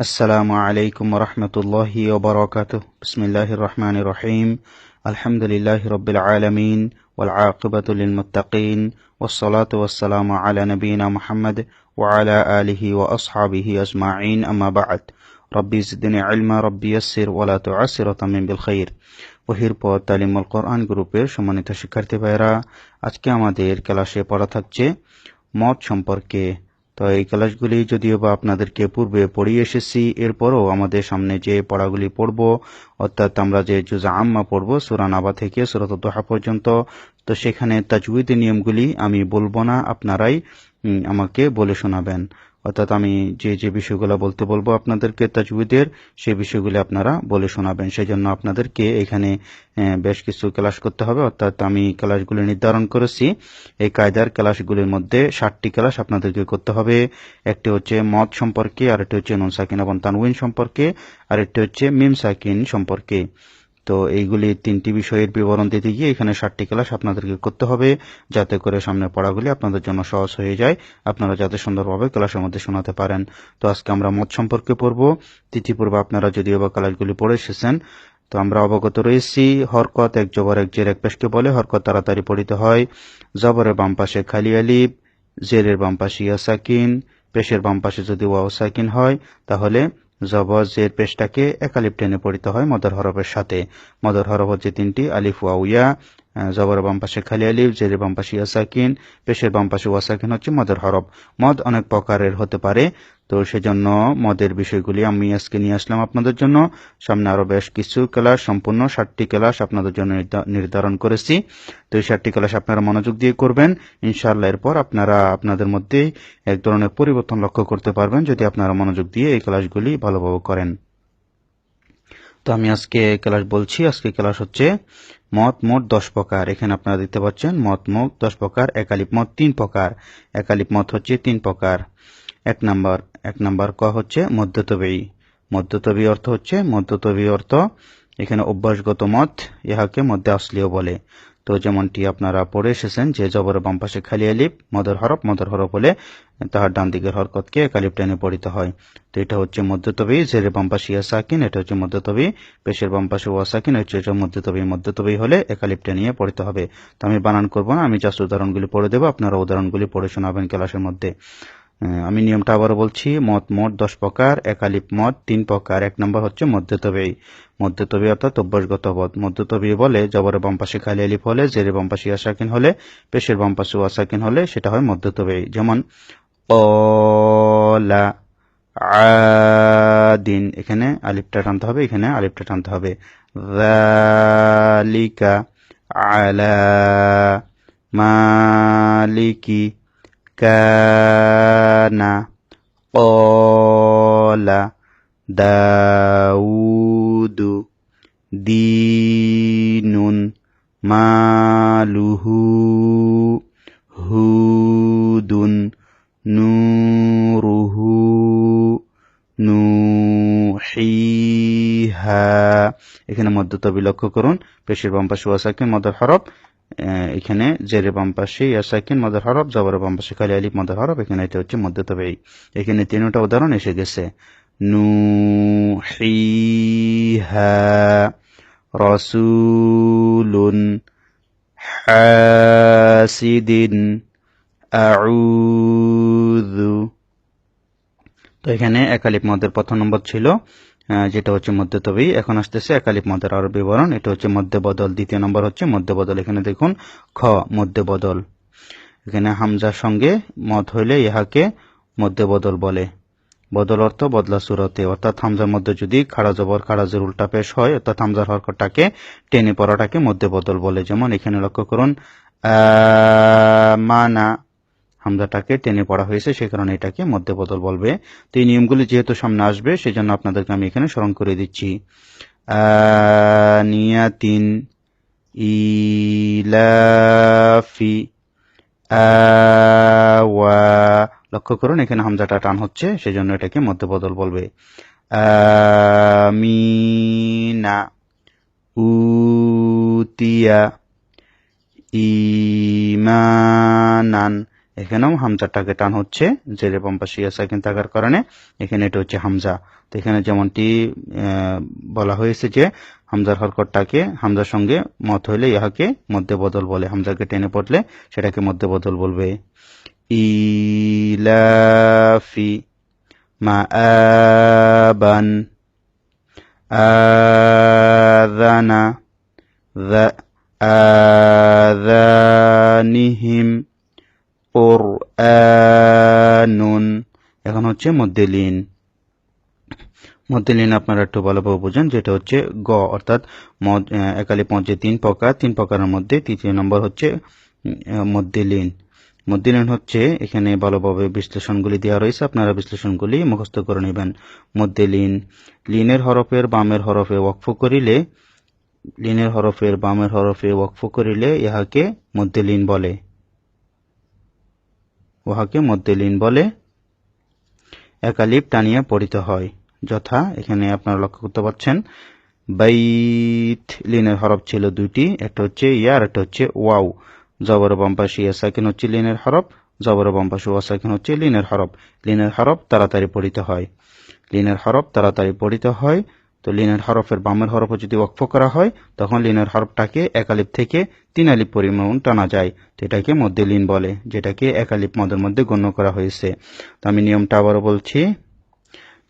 السلام عليكم ورحمة الله وبركاته بسم الله الرحمن الرحيم الحمد لله رب العالمين والعاقبة للمتقين والصلاة والسلام على نبينا محمد وعلى آله وأصحابه أجمعين أما بعد ربي زدني علما ربي يسر ولا تعسر تمن بالخير ওহির পর তালিমুল কোরআন গ্রুপের সম্মানিত শিক্ষার্থী ভাইরা আজকে আমাদের ক্লাসে পড়া থাকছে মত সম্পর্কে তো এই ক্লাসগুলি যদিও বা আপনাদেরকে পূর্বে পড়িয়ে এসেছি, এরপরও আমাদের সামনে যে পড়াগুলি পড়ব, অর্থাৎ আমরা যে জুজা আম্মা পড়ব সুরান আবা থেকে সুরত দোহা পর্যন্ত, তো সেখানে তাজুইদ নিয়মগুলি আমি বলব না, আপনারাই আমাকে বলে শোনাবেন। অর্থাৎ আমি যে যে বিষয়গুলো বলতে বলব আপনাদেরকে তাজউদের সেই বিষয়গুলি আপনারা বলে শোনাবেন। সেই জন্য আপনাদেরকে এখানে বেশ কিছু ক্লাস করতে হবে। অর্থাৎ আমি ক্লাসগুলি নির্ধারণ করেছি। এই কায়দার ক্লাসগুলির মধ্যে ষাটটি ক্লাস আপনাদেরকে করতে হবে। একটি হচ্ছে মদ সম্পর্কে, আরেকটি হচ্ছে নুন সাকিন এবং তানউইন সম্পর্কে, আরেকটি হচ্ছে মিম সাকিন সম্পর্কে। তো এইগুলি তিনটি বিষয়ের বিবরণ দিতে গিয়ে এখানে ষাটটি ক্লাস আপনাদেরকে করতে হবে, যাতে করে সামনে পড়াগুলি আপনাদের জন্য সহজ হয়ে যায়। আপনারা যাতে সুন্দরভাবে ক্লাসের মধ্যে শোনাতে পারেন। তো আজকে আমরা মত সম্পর্কে পড়ব। তিথিপূর্বে আপনারা যদিও বা ক্লাসগুলি পড়ে এসেছেন, তো আমরা অবগত রয়েছি, হরকত এক জবর এক জের এক পেশকে বলে হরকত তাড়াতাড়ি পড়িতে হয়। জবরের বাম পাশে খালি আলিব জেরের বাম পাশে ইয়া সাকিন, পেশের বাম পাশে যদি ওয়াও সাকিন হয়, তাহলে জবর জের পেশটাকে একালিপ টেনে পড়িতে হয় মদর হরফের সাথে। মদর হরফ হচ্ছে তিনটি, আলিফ ওয়াউয়া জবর বাম পাশে খালি আলিফ জের বাম পাশে ইয়াসাকিন, পেশের বাম পাশে ওয়াসাকিন হচ্ছে মদর হরফ। মদ অনেক প্রকারের হতে পারে। তো সেজন্য মদের বিষয়গুলি আমি আজকে নিয়ে আসলাম আপনাদের জন্য। সামনে আরও বেশ কিছু ক্লাস, সম্পূর্ণ ষাটটি ক্লাস আপনাদের জন্য নির্ধারণ করেছি। তো এই ষাটটি ক্লাস আপনারা মনোযোগ দিয়ে করবেন। ইনশাআল্লাহ এরপর আপনারা আপনাদের মধ্যে এক ধরনের পরিবর্তন লক্ষ্য করতে পারবেন যদি আপনারা মনোযোগ দিয়ে এই ক্লাসগুলি ভালোভাবে করেন। তো আমি আজকে ক্লাস বলছি, আজকে ক্লাস হচ্ছে মত মোট দশ প্রকার। এখানে আপনারা দেখতে পাচ্ছেন মত মোট দশ প্রকার, একালিপ মত তিন প্রকার। একালিপ মত হচ্ছে তিন প্রকার। এক নাম্বার এক নাম্বার ক হচ্ছে মধ্যতবী। মধ্যতবী অর্থ হচ্ছে মধ্যতবী অর্থ এখানে অভ্যাসগত মত ইহাকে মধ্যে আসলিও বলে। তো যেমনটি আপনারা পড়ে এসেছেন যে জবর বাম পাশে খালি আলিপ মদর হরফ মদর হরফ হলে তাহার ডান দিকের হরকতকে একালিপ টেনে পড়িতে হয়। তো এটা হচ্ছে মধ্যতবি জেরের বাম পাশে ইয়া সাকিন, এটা হচ্ছে মধ্যতবি, পেশের বাম পাশে ওয়া সাকিন হচ্ছে এটা মধ্যতবি। মধ্যতবি হলে একালিপ টেনিয়ে পড়িতে হবে। তো আমি বানান করব না, আমি জাস্ট উদাহরণগুলি পড়ে দেবো, আপনারা উদাহরণগুলি পড়ে শোনাবেন ক্লাসের মধ্যে। আমি নিয়মটা আবার বলছি মত মোট দশ প্রকার একালিপ মত তিন প্রকার, এক নম্বর হচ্ছে মধ্যতবেই মধ্যতবি অর্থাৎ অভ্যাসগত পদ মধ্যতবি বলে জবরের বাম পাশে খালি আলিফ হলে, জেরে বাম পাশে আসাকিন হলে, পেশের বাম পাশে ওয়াসাকিন হলে, সেটা হয় মধ্যতবেই যেমন, অলা আদিন, এখানে আলিফটা টানতে হবে, এখানে আলিপটা টানতে হবে। আলা মালিকি كان قال داود دين ماله هود نوره নুহিহা এখানে মধ্যতবি লক্ষ্য করুন পেশের বাম পাশে ওয়াসাকিন মদর হরফ এখানে জেরে বাম পাশে ইয়াসাকিন মদার হরফ, জবর বাম খালি আলিফ, মদার হরফ, এখানে এটা হচ্ছে মধ্য তবে এখানে তিনটা উদাহরণ এসে গেছে। নু হিহা রসুলুন হাসিদিন আউযু। তো এখানে একালিপ মদের প্রথম নম্বর ছিল যেটা হচ্ছে মধ্য তবেই এখন আসতেছে, একালিপ মদের আরও বিবরণ। এটা হচ্ছে মধ্য বদল, দ্বিতীয় নম্বর হচ্ছে মধ্য বদল। এখানে দেখুন, খ, মধ্য বদল। এখানে হামজার সঙ্গে মত হইলে ইহাকে মধ্য বদল বলে। বদল অর্থ বদলা সুরতে। অর্থাৎ হামজার মধ্যে যদি খাড়া জবর খাড়াজের উল্টা পেশ হয়, অর্থাৎ হামজার হরকটাকে টেনে পড়াটাকে মধ্য বদল বলে। যেমন এখানে লক্ষ্য করুন মানা হামজাটাকে টেনে পড়া হয়েছে, সে কারণে এটাকে মধ্যে বদল বলবে। তো এই নিয়মগুলি যেহেতু সামনে আসবে, সেজন্য আপনাদেরকে আমি এখানে স্মরণ করে দিচ্ছি। নিয়াতিন ইলাফি আওয়া। লক্ষ্য করুন, এখানে হামজাটা টান হচ্ছে, সেজন্য এটাকে মধ্যে বদল বলবে। আমিনা উতিয়া ইমানান এখানেও হামজাটাকে টান হচ্ছে জেরে বাম পাশে ইয়া সাকিন থাকার কারণে। এখানে এটা হচ্ছে হামজা। তো এখানে যেমনটি বলা হয়েছে যে, হামজার হরকতটাকে, হামজার সঙ্গে মত হইলে ইহাকে মধ্যে বদল বলে, হামজাকে টেনে পড়লে সেটাকে মধ্যে বদল বলবে। ইলাফি মাআবান আযানা ذا ওর নুন এখন হচ্ছে মদ্দেলিন। মধ্যলিন আপনারা একটু ভালোভাবে বুঝেন, যেটা হচ্ছে গ, অর্থাৎ একালি পঞ্চে তিন প্রকার, তিন প্রকারের মধ্যে তৃতীয় নম্বর হচ্ছে মধ্যলিন মধ্যলিন হচ্ছে, এখানে ভালোভাবে বিশ্লেষণগুলি দেওয়া রয়েছে, আপনারা বিশ্লেষণগুলি মুখস্থ করে নেবেন। মধ্যলিন লিনের হরফের বামের হরফে ওয়াকফ করিলে, লিনের হরফের বামের হরফে ওয়াকফ করিলে ইহাকে মধ্যলিন বলে। উহাকে মধ্যে লিন বলে। একালিপ টানিয়ে পড়িতে হয়। যথা, এখানে আপনারা লক্ষ্য করতে পারছেন, বাইত লিনের হরফ ছিল দুইটি, একটা হচ্ছে ইয়া আর একটা হচ্ছে ওয়াও। জবর বাম্পাশি ইয়া সাকিন হচ্ছে লিনের হরফ, জবর বাম্পাশি ওয়া সাকিন হচ্ছে লিনের হরফ। লিনের হরফ তাড়াতাড়ি পড়িতে হয়। লিনের হরফ তাড়াতাড়ি পড়িতে হয়। তো লিনের হরফের বামের হরফ যদি ওয়াকফ করা হয়, তখন লিনের হরফটাকে একালিপ থেকে তিন আলিপ পরিমাণ টানা যায়। তো এটাকে মধ্যে লিন বলে, যেটাকে একালিপ মদের মধ্যে গণ্য করা হয়েছে। তো আমি নিয়মটা আবারও বলছি।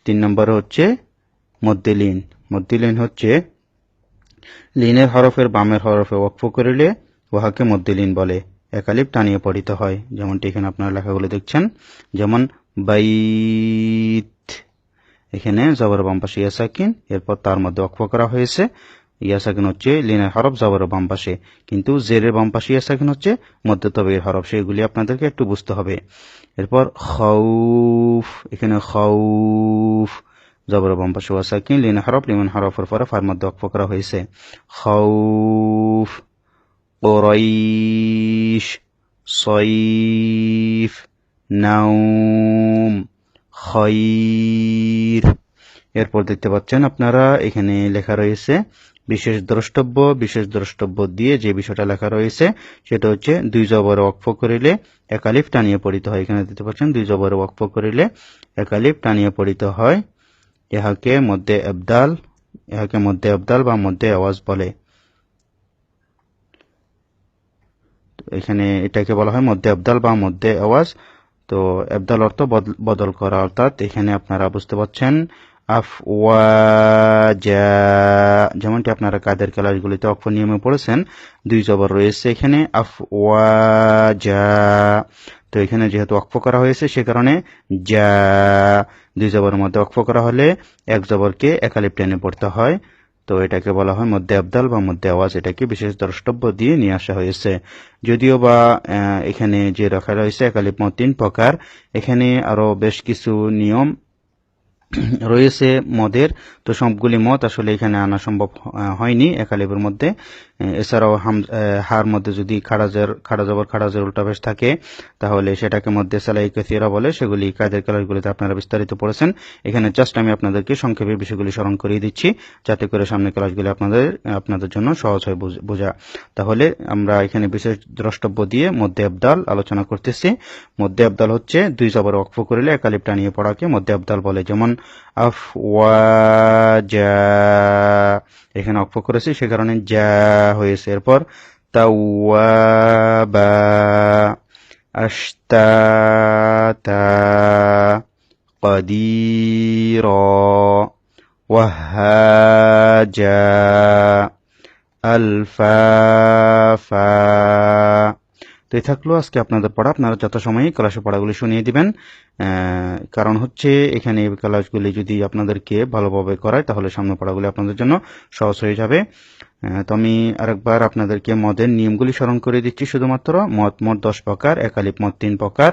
তিন নম্বরে হচ্ছে মধ্যে লিন। মধ্যে লিন হচ্ছে লিনের হরফের বামের হরফে ওয়াকফ করিলে উহাকে মধ্যে লিন বলে একালিপ টানিয়ে পড়িতে হয়। যেমনটি এখানে আপনারা লেখাগুলো দেখছেন। যেমন বাইত এখানে জবর বাম পাশে ইয়াসাকিন এরপর তার মধ্যে অক্ষ করা হয়েছে ইয়াসাকিন হচ্ছে লিনের হরফ জবর বাম পাশে কিন্তু জেরের বাম পাশে ইয়াসাকিন হচ্ছে মধ্য তবের হরফ সেগুলি আপনাদেরকে একটু বুঝতে হবে এরপর খৌফ এখানে খৌফ জবর বাম পাশে ওয়াসাকিন লিন হরফ লিমন হরফের পরে ফার মধ্যে অক্ষ করা হয়েছে খৌফ قريش صيف নাউম খৈর এরপর দেখতে পাচ্ছেন আপনারা এখানে লেখা রয়েছে বিশেষ দ্রষ্টব্য বিশেষ দ্রষ্টব্য দিয়ে যে বিষয়টা লেখা রয়েছে সেটা হচ্ছে দুই জবর ওয়াকফ করিলে একালিফ টানিয়ে পড়িতে হয়। এখানে দেখতে পাচ্ছেন দুই জবর ওয়াকফ করিলে একালিফ টানিয়ে পড়িতে হয়। ইহাকে মধ্যে আবদাল, ইহাকে মধ্যে আবদাল বা মধ্যে আওয়াজ বলে। এখানে এটাকে বলা হয় মধ্যে আবদাল বা মধ্যে আওয়াজ। তো আবদাল অর্থ বদল- করা, অর্থাৎ এখানে আপনারা বুঝতে পারছেন আফ ওয়াজা যেমনটি আপনারা কাদের ক্লাসগুলিতে অক্ষ নিয়মে পড়েছেন, দুই জবর রয়েছে এখানে আফ ওয়াজা তো এখানে যেহেতু অক্ষ করা হয়েছে, সে কারণে যা দুই জবরের মধ্যে অক্ষ করা হলে এক জবরকে একালিপ টেনে পড়তে হয়। তো এটাকে বলা হয় মধ্যে আবদাল বা মধ্যে আওয়াজ। এটাকে বিশেষ দ্রষ্টব্য দিয়ে নিয়ে আসা হয়েছে। যদিও বা এখানে যে রাখা রয়েছে, একালিপ মত তিন প্রকার। এখানে আরও বেশ কিছু নিয়ম রয়েছে মদের। তো সবগুলি মত আসলে এখানে আনা সম্ভব হয়নি একালিপের মধ্যে। এছাড়াও হার মধ্যে যদি খাড়াজের খাড়া জবর উল্টাবেশ থাকে, তাহলে সেটাকে মধ্যে সালাই কাসিরা বলে, সেগুলি কাজের ক্লাসগুলিতে আপনারা বিস্তারিত পড়েছেন। এখানে জাস্ট আমি আপনাদেরকে সংক্ষেপে বিষয়গুলি স্মরণ করিয়ে দিচ্ছি, যাতে করে সামনে ক্লাসগুলি আপনাদের আপনাদের জন্য সহজ হয় বুঝ- তাহলে আমরা এখানে বিশেষ দ্রষ্টব্য দিয়ে মধ্যে আবদাল আলোচনা করতেছি। মধ্যে আবদাল হচ্ছে দুই জবর অক্ফ করিলে একালিপ টানিয়ে পড়াকে মধ্যে আবদাল বলে, যেমন আফ ওয়াজা এখানে অক্ফ করেছি, সে কারণে যা হয়েছে এরপর তাওয়াবা আশতাতা قديرا وهاجا আলফাফা তো এই থাকল আজকে আপনাদের পড়া। আপনারা যথাসময়ে ক্লাসে পড়াগুলি শুনিয়ে দিবেন। কারণ হচ্ছে এখানে এই ক্লাসগুলি যদি আপনাদেরকে ভালোভাবে করায়, তাহলে সামনে পড়াগুলি আপনাদের জন্য সহজ হয়ে যাবে। তো আমি আরেকবার আপনাদেরকে মদের নিয়মগুলি স্মরণ করে দিচ্ছি। শুধুমাত্র মদ মদ দশ প্রকার একালিপ মদ তিন প্রকার।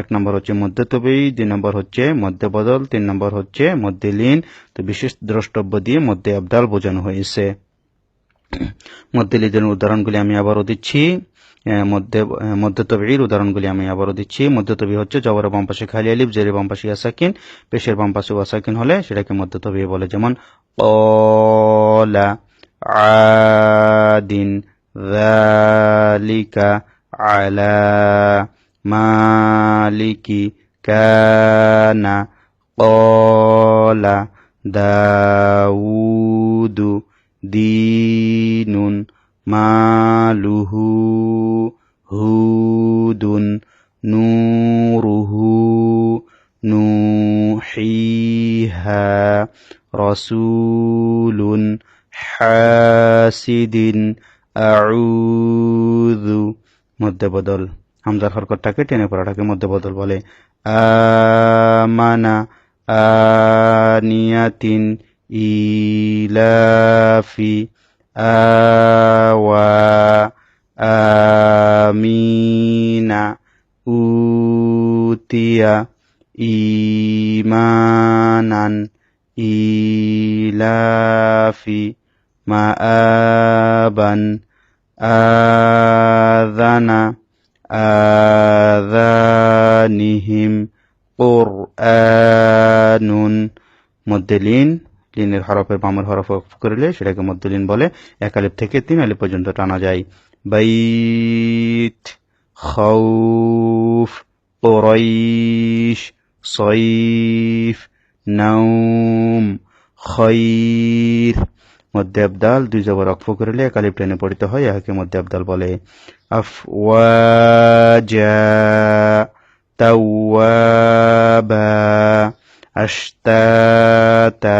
এক নম্বর হচ্ছে মধ্যে তবেই, দুই নম্বর হচ্ছে মধ্যে বদল, তিন নম্বর হচ্ছে মধ্যে লীন। তো বিশেষ দ্রষ্টব্য দিয়ে মধ্যে আবদাল বোঝানো হয়েছে। মধ্যে লিদের উদাহরণগুলি আমি আবারও দিচ্ছি। মধ্যে মধ্যতবির উদাহরণগুলি আমি আবারও দিচ্ছি। মধ্যতবি হচ্ছে জবর বামপাশে খালি আলিফ জেরে বামপাশে আসাকিন পেশের বামপাশে ওয়াসাকিন হলে সেটাকে মধ্যতবি বলে, যেমন অলা আদিন ذلিকা আলা মালিকি কানা কলা দাউদু দিনুন মা রসুলুন হাসিদিন আউযু মধ্যে বদল। হামজার হরকতটাকে টেনে পড়াটাকে মধ্যে বদল বলে। আমানা আনিয়াতিন ইলাফি আওয়া আমিনা উতিয়া ইমানান মাআবান আযানা আযানিহিম কুরআনুন মধ্যে লিন লিনের হরফের বামের হরফ করলে সেটাকে মধ্যে বলে এক আলিফ থেকে তিন আলিফ পর্যন্ত টানা যায়। বাইত খৌফ কুরাইশ সৈফ নাউম খৈর মধ্যে আবদাল দুই জবর অক্ফ করলে এক আলিফ টেনে পড়িতে হয় একে মধ্যে আবদাল বলে আফওয়াজা তাওয়াবা আশতাতা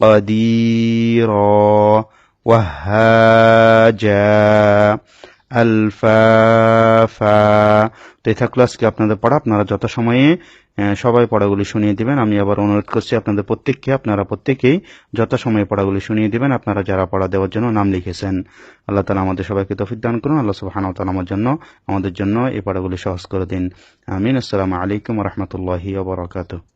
قديرا وهاجا আলফাফা। আপনাদের পড়া। আপনারা যত সময়ে সবাই পড়াগুলি শুনিয়ে দিবেন। আমি আবার অনুরোধ করছি আপনাদের প্রত্যেককে, আপনারা প্রত্যেকেই যত সময়ে পড়াগুলি শুনিয়ে দিবেন। আপনারা যারা পড়া দেওয়ার জন্য নাম লিখেছেন, আল্লাহ তালা আমাদের সবাইকে তফিক দান করুন। আল্লাহ সুবাহান তালা আমার জন্য, আমাদের জন্য এই পড়াগুলি সহজ করে দিন। আমিন। আসসালামু আলাইকুম রহমতুল্লাহি ওবরাকাতু